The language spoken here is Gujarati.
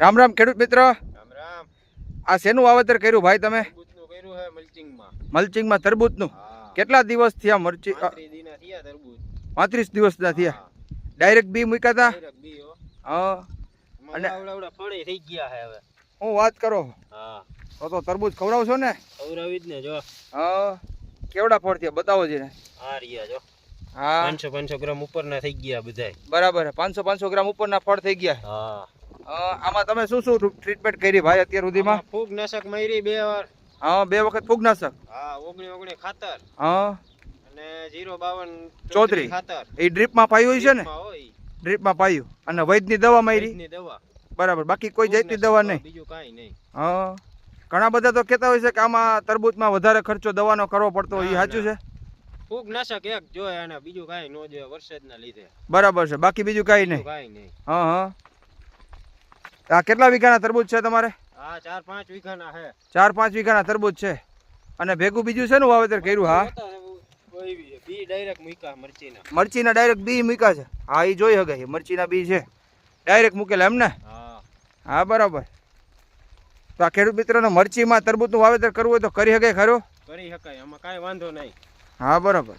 રામ રામ ખેડૂત મિત્ર. આ શેનું વાવેતર કર્યું ભાઈ તમે? મલ્ચિંગમાં. તરબૂચનું? કેટલા દિવસ થયા મરચી પાંત્રીસ દિવસ ના થયા? ડાયરેક્ટ બી મૂક્યા હતા હો. હા. અને આવડા આવડા ફળે થઈ ગયા હવે. હું વાત કરો? હા. તો તો તરબૂચ ખવડાવશો ને? ખવડાવી જ ને જો. હા. કેવડા ફળ થયા બતાવો છે ને આ રહ્યા જો. હા. પાંચસો પાંચસો ગ્રામ ઉપરના થઈ ગયા બધાય. બરાબર પાંચસો પાંચસો ગ્રામ ઉપરના ફળ થઈ ગયા. હા હા, આમાં તમે શું શું ટ્રીટમેન્ટ કરી ભાઈ અત્યાર સુધીમાં? ફૂગનાશક મારી બે વાર. હા બે વખત ફૂગનાશક? હા ઓગણી ઓગણી ખાતર. હા. અને જીરો બાવન ચોત્રી. ખાતર. એ ડ્રીપમાં પાયું હોય છે ને? ડ્રીપમાં પાયું. અને વૈદની દવા મારી? દવા. બરાબર. બાકી કોઈ જાતની દવા નહીં. બીજું કાંઈ નહીં. હા. ઘણા બધા તો કહેતા હોય છે કે આમાં તરબૂચમાં વધારે ખર્ચો દવાનો કરવો પડતો એ સાચું છે? ફૂગનાશક એક જોયે અને બીજું કાંઈ ન જોયે વરસાદના લીધે. બરાબર છે. બાકી બીજું કાંઈ નહીં. કાંઈ નહીં. હા હા. આ કેટલા વીઘાના તરબૂચ છે તમારે? હા ચાર પાંચ વીઘાના છે. ચાર પાંચ વીઘાના તરબૂચ છે. અને ભેગું બીજું છે ને વાવેતર કર્યું હા? બી ડાયરેક્ટ મૂકા મરચીના. મરચીના ડાયરેક્ટ બી મૂક્યા છે? હા એ જોઈ હગે મરચીના બી છે. ડાયરેક્ટ મૂકેલા એમ ને? હા. હા બરાબર. તો આ ખેડૂત મિત્રોને મરચીમાં તરબૂચનું વાવેતર કરવું હોય તો કરી શકાય ખરું? કરી શકાય આમાં કાંઈ વાંધો નહીં. હા બરાબર.